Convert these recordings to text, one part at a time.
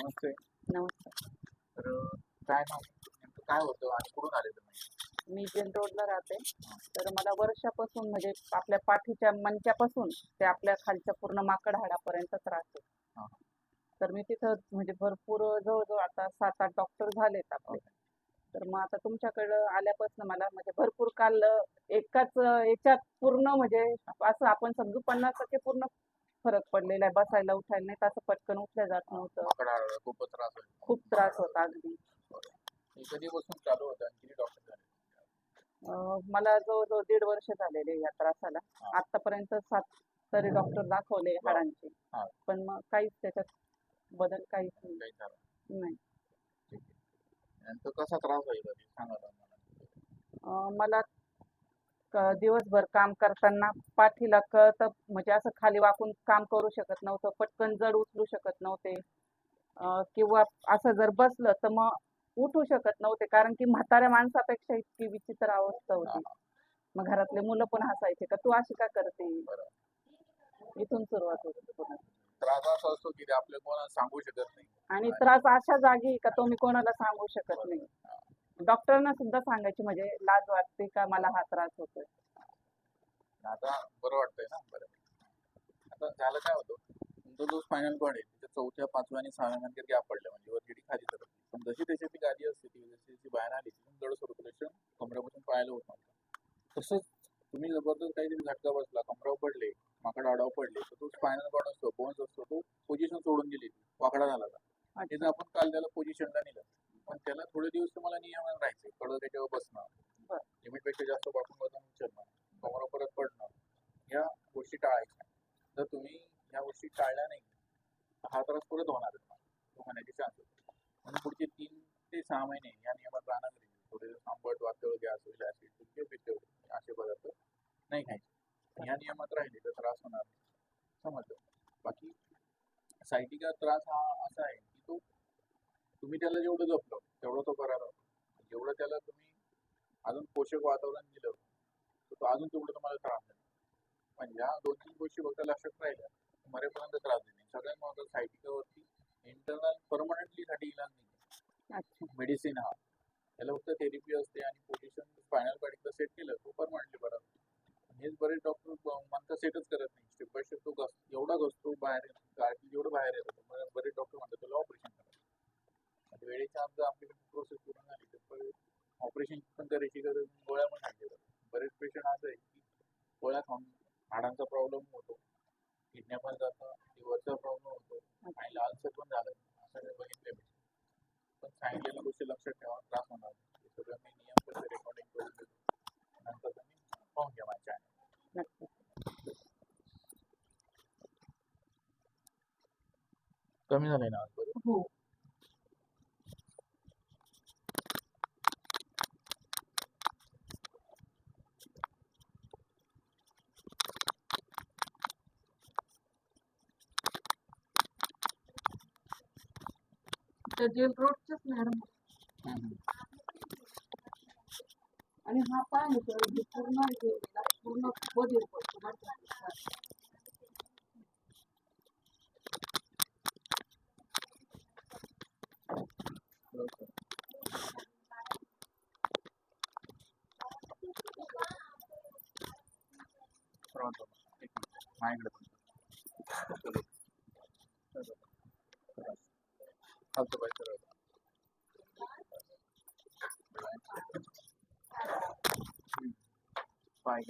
नमस्ते. नमस्कार तर काय नाव? नेमकं काय होतं आणि कुठून आले तुम्ही? मी जेन रोडला राहते. तर मला वर्षापासून म्हणजे आपल्या पाठीच्या मणक्यापासून ते आपल्या खालच्या पूर्ण माकड हाडापर्यंत त्रास हा. आहे तर मी तिथं म्हणजे भरपूर जवळजवळ आता सात आठ डॉक्टर झालेत आपले. तर मग आता तुमच्याकडं आल्यापासून मला म्हणजे भरपूर काल एकाच याच्यात पूर्ण म्हणजे असं आपण समजू पन्नास टक्के पूर्ण फरक पडलेला आहे. बसायला उठायला नाही तसं पटकन उठल्या जात नव्हतं. खूपच त्रास होतो खूप त्रास होता अगदी. हे कधीपासून चालू होतं आणि किती डॉक्टर झाले? अं, मला जवळजवळ दीड वर्ष झालेले या त्रासाला. आतापर्यंत सात तरी डॉक्टर दाखवले हाडांचे. हा. पण मग काहीच त्याच्यात बदल काहीच नाही. काही झालं कसा त्रास सांगा आता मला. अं, मला क- दिवसभर काम करताना पाठीला कळत. म्हणजे असं खाली वाकून काम करू शकत नव्हतं पटकन जड उचलू शकत नव्हते. किंवा असं जर बसलं तर मग उठू शकत नव्हते कारण की म्हाताऱ्या माणसापेक्षा इतकी विचित्र अवस्था होती. मग घरातले मुलं पण हसायचे का तू अशी का करते? इथून सुरुवात होती त्रास असतो की आपल्या कोणाला सांगू शकत नाही. आणि त्रास अशा जागी का तो मी कोणाला सांगू शकत नाही. डॉक्टरांना सुद्धा सांगायची म्हणजे लाज वाटते का मला हा त्रास होतोय? आता बरं वाटतंय ना बरं. आता झालं काय होतं? तुमचा जो स्पायनल कॉर्ड आहे तिथे चौथ्या पाचव्या आणि सहाव्या नंतर गॅप पडला म्हणजे वरती खाली सरकली पण जशी त्याची ती गादी असते ती जशी ती बाहेर आली तिथून जड सर्क्युलेशन कमरेपासून पाहायला होत नव्हतं. तसंच तुम्ही जबरदस्त काहीतरी झटका बसला कमरावर पडले माकड आडावर पडले तर तो स्पायनल कॉर्ड असतो बोन्स असतो तो पोझिशन सोडून गेली वाकडा झाला. आणि त्याचं आपण काल त्याला पोझिशनला नेलं पण त्याला थोडे दिवस तुम्हाला नियमन राहायचे कडं त्याच्यावर बसणं. लिमिटपेक्षा जास्त वाकून बसून उचलणं. कमरा परत पडणं. या गोष्टी टाळायच्या. जर तुम्ही या गोष्टी टाळल्या नाही हा त्रास परत होणार तो होण्याची चान्स म्हणून पुढचे तीन ते सहा महिने या नियमात राहणं गरजेचं. आहे. थोडे आंबट वातळ गॅस होईल ऍसिड किंवा पित्त असे पदार्थ नाही खायचे. या नियमात राहिले तर त्रास होणार नाही. समजलं? बाकी सायटिका त्रास हा असा आहे की तो तुम्ही त्याला जेवढं जपलं तेवढं तो बरा राहतो जेवढं त्याला तुम्ही अजून पोषक वातावरण दिलं तर तो अजून तेवढं तुम्हाला त्रास देईल पण या दोन तीन गोष्टी फक्त लक्षात राहिल्या मरेपर्यंत त्रास देणे सगळ्यात महत्त्वाचं सायटिकावरती इंटरनल परमनंटली साठी इलाज नाही. मेडिसिन हा. त्याला फक्त थेरपी असते आणि पोझिशन कॉर्ड एकदा सेट केलं तो परमनंटली बरा. हेच बरेच डॉक्टर म्हणतात सेटच करत नाही. स्टेप बाय स्टेप तो घस एवढा घसतो बाहेर गाडी जेवढं बाहेर येतो बरेच डॉक्टर म्हणतात त्याला ऑपरेशन वेळेच्या आमचं आपल्याकडे प्रोसेस पूर्ण झाली तर ऑपरेशन पण करायची गरज गोळ्या पण खायची बरेच पेशंट असं आहे की गोळ्या खाऊन हाडांचा प्रॉब्लेम होतो किडन्या पण जातं लिव्हरचा प्रॉब्लेम होतो आणि लालसर पण झालं. असं मी बघितले पण सांगितलेल्या गोष्टी लक्षात ठेवा त्रास होणार हे सगळं मी नियम कसं रेकॉर्डिंग करून देतो. नंतर तुम्ही पाहून घ्या माझ्या कमी झालंय ना आज बरं? हो. जेल रोडच्याच मॅडम आणि हा पाय होतो हे पूर्ण गेलेला, पूर्ण पडतो. माझ्याकडे पण सरळ. हम्म. पाय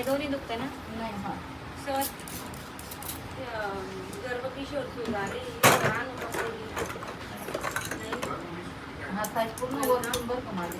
पाय दोन्ही दुखते ना? नाही हा. सर गर्भपिशोर सुरू झाले लहान उपसलेली. नाही. हा साईज पूर्ण वरतून बरं का माझे.